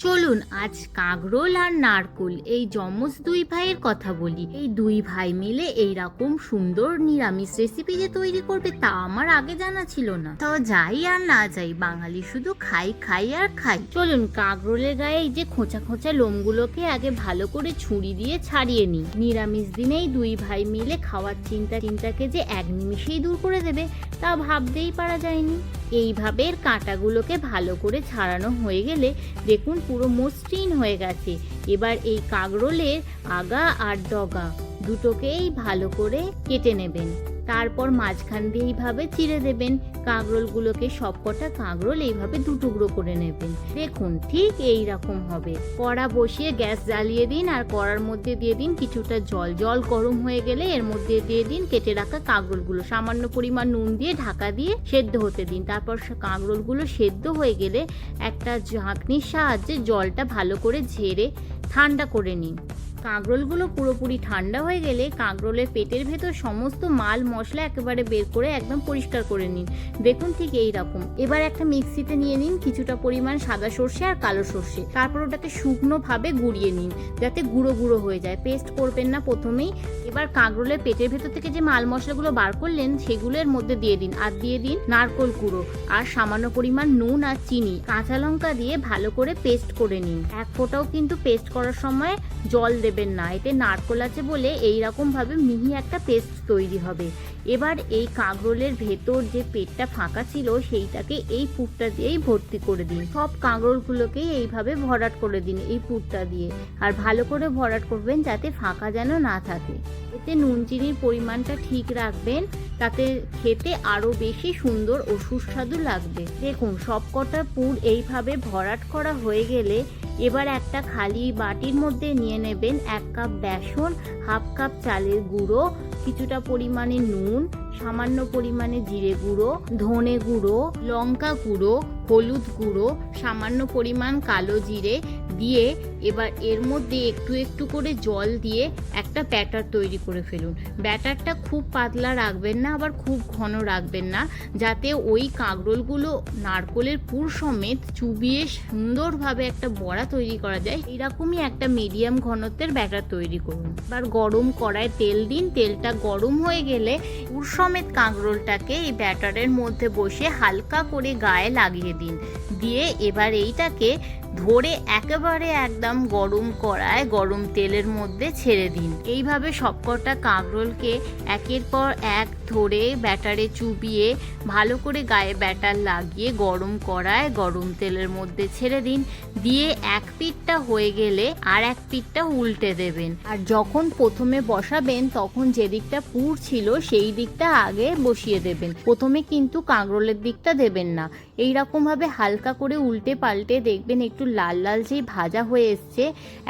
Troy, চলুন, আজ কাগরোল আর নারকোল, এই যমজ দুই ভাইয়ের কথা বলি। এই দুই ভাই মিলে এই রকম সুন্দর নিরামিষ রেসিপি যে তৈরি করবে তা আমার আগে জানা ছিল না। তো যাই আর না যাই, বাঙালি শুধু খাই খাই আর খাই। চলুন কাগরোলের গায়ে এই যে খোঁচা খোঁচা লোমগুলোকে আগে ভালো করে ছুরি দিয়ে ছাড়িয়ে নিই। নিরামিষ দিনেই দুই ভাই মিলে খাওয়ার চিন্তা, চিন্তাকে যে এক নিমিষেই দূর করে দেবে, তা ভাবতেই পারা যায়নি। এইভাবে কাঁটাগুলোকে ভালো করে ছাড়ানো হয়ে গেলে দেখুন পুরো মসৃণ হয়ে গেছে। এবার এই কাগরোলের আগা আর ডগা দুটোকেই ভালো করে কেটে নেবেন। তারপর মাঝখান দিয়ে এইভাবে চিড়ে দেবেন। কাঁকরোলগুলোকে সবকটা কাঁকরোল এইভাবে দু টুকরো করে নেবেন। দেখুন, ঠিক এই রকম হবে। কড়া বসিয়ে গ্যাস জ্বালিয়ে দিন আর কড়ার মধ্যে দিয়ে দিন কিছুটা জল। জল গরম হয়ে গেলে এর মধ্যে দিয়ে দিন কেটে রাখা কাঁকরোলগুলো। সামান্য পরিমাণ নুন দিয়ে ঢাকা দিয়ে সেদ্ধ হতে দিন। তারপর কাঁকরোলগুলো সেদ্ধ হয়ে গেলে একটা ঝাঁকনির সাহায্যে জলটা ভালো করে ঝেড়ে ঠান্ডা করে নিন। কাঁকরোলগুলো পুরোপুরি ঠান্ডা হয়ে গেলে কাঁকরোলের পেটের ভেতর সমস্ত মাল মশলা একেবারে বের করে একদম পরিষ্কার করে নিন। দেখুন ঠিক এই রকম এবার একটা মিক্সিতে নিয়ে নিন কিছুটা পরিমাণ সাদা সর্ষে আর কালো সর্ষে। তারপর ওটাকে শুকনো ভাবে গুঁড়িয়ে নিন যাতে গুঁড়ো গুঁড়ো হয়ে যায়। পেস্ট করবেন না প্রথমেই। এবার কাঁকরোলের পেটের ভেতর থেকে যে মাল মশলাগুলো বার করলেন সেগুলোর মধ্যে দিয়ে দিন আর দিয়ে দিন নারকোল কুড়ো আর সামান্য পরিমাণ নুন আর চিনি। কাঁচা লঙ্কা দিয়ে ভালো করে পেস্ট করে নিন। এক ফোঁটাও কিন্তু পেস্ট করার সময় জল দেবেন না। এতে নারকোল আছে বলে এই রকম ভাবে মিহি একটা পেস্ট তৈরি হবে। এবার এই কাঁকরোলের ভেতর যে পেটটা ফাঁকা ছিল, সেইটাকে এই পুরটা দিয়েই ভর্তি করে দিন। সব কাঁকরোলগুলোকে এইভাবে ভরাট করে দিন এই পুরটা দিয়ে। আর ভালো করে ভরাট করবেন যাতে ফাঁকা যেন না থাকে। এতে নুন চিনির পরিমাণটা ঠিক রাখবেন। তাতে খেতে আরও বেশি সুন্দর ও সুস্বাদু লাগবে। দেখুন, সবকটা পুর এইভাবে ভরাট করা হয়ে গেলে এবার একটা খালি বাটির মধ্যে নিয়ে নেবেন এক কাপ বেসন, হাফ কাপ চালের গুঁড়ো, কিছুটা পরিমাণে নুন, সামান্য পরিমাণে জিরে গুঁড়ো, ধনে গুঁড়ো, লঙ্কা গুঁড়ো, হলুদ গুঁড়ো, সামান্য পরিমাণ কালো জিরে দিয়ে এবার এর মধ্যে একটু একটু করে জল দিয়ে একটা ব্যাটার তৈরি করে ফেলুন। ব্যাটারটা খুব পাতলা রাখবেন না, আবার খুব ঘন রাখবেন না, যাতে ওই কাঁকরোলগুলো নারকোলের পুর সমেত চুবিয়ে সুন্দরভাবে একটা বড়া তৈরি করা যায়। এরকমই একটা মিডিয়াম ঘনত্বের ব্যাটার তৈরি করুন। এবার গরম কড়ায় তেল দিন। তেলটা গরম হয়ে গেলে পুর সমেত কাঁকরোলটাকে এই ব্যাটারের মধ্যে বসে হালকা করে গায়ে লাগিয়ে দিন। দিয়ে এবার এইটাকে ধরে একেবারে একদম গরম করায় গরম তেলের মধ্যে ছেড়ে দিন। এইভাবে সবকটা কাঁকরোলকে একের পর এক ধরে ব্যাটারে চুবিয়ে ভালো করে গায়ে ব্যাটার লাগিয়ে গরম করায় গরম তেলের মধ্যে ছেড়ে দিন। দিয়ে এক পিঠটা হয়ে গেলে আর এক পিঠটা উল্টে দেবেন। আর যখন প্রথমে বসাবেন, তখন যে দিকটা পুর ছিল সেই দিকটা আগে বসিয়ে দেবেন। প্রথমে কিন্তু কাঁকরোলের দিকটা দেবেন না। এইরকমভাবে হালকা করে উল্টে পাল্টে দেখবেন একটু লাল লাল যেই ভাজা হয়ে এসছে,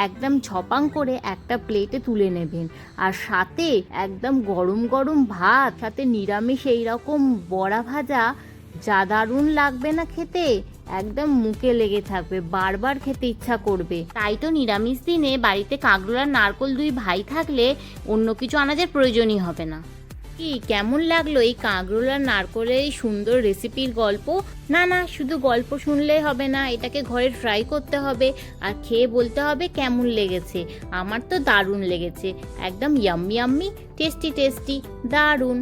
একদম ঝপাং করে একটা প্লেটে তুলে নেবেন। আর সাথে একদম গরম গরম ভাত, সাথে নিরামিষ এই রকম বড়া ভাজা, যা দারুণ লাগবে না খেতে, একদম মুখে লেগে থাকবে, বারবার খেতে ইচ্ছা করবে। তাই তো নিরামিষ দিনে বাড়িতে কাঁকরোল আর নারকোল দুই ভাই থাকলে অন্য কিছু আনাজের প্রয়োজনই হবে না। কি কেমন লাগল এই কাঁকরোল নারকোলের এই সুন্দর রেসিপির গল্প? না না, শুধু গল্প শুনলেই হবে না, এটাকে ঘরে ট্রাই করতে হবে আর খেয়ে বলতে হবে কেমন লেগেছে। আমার তো দারুণ লেগেছে, একদম ইয়াম্মি ইয়াম্মি টেস্টি টেস্টি দারুণ।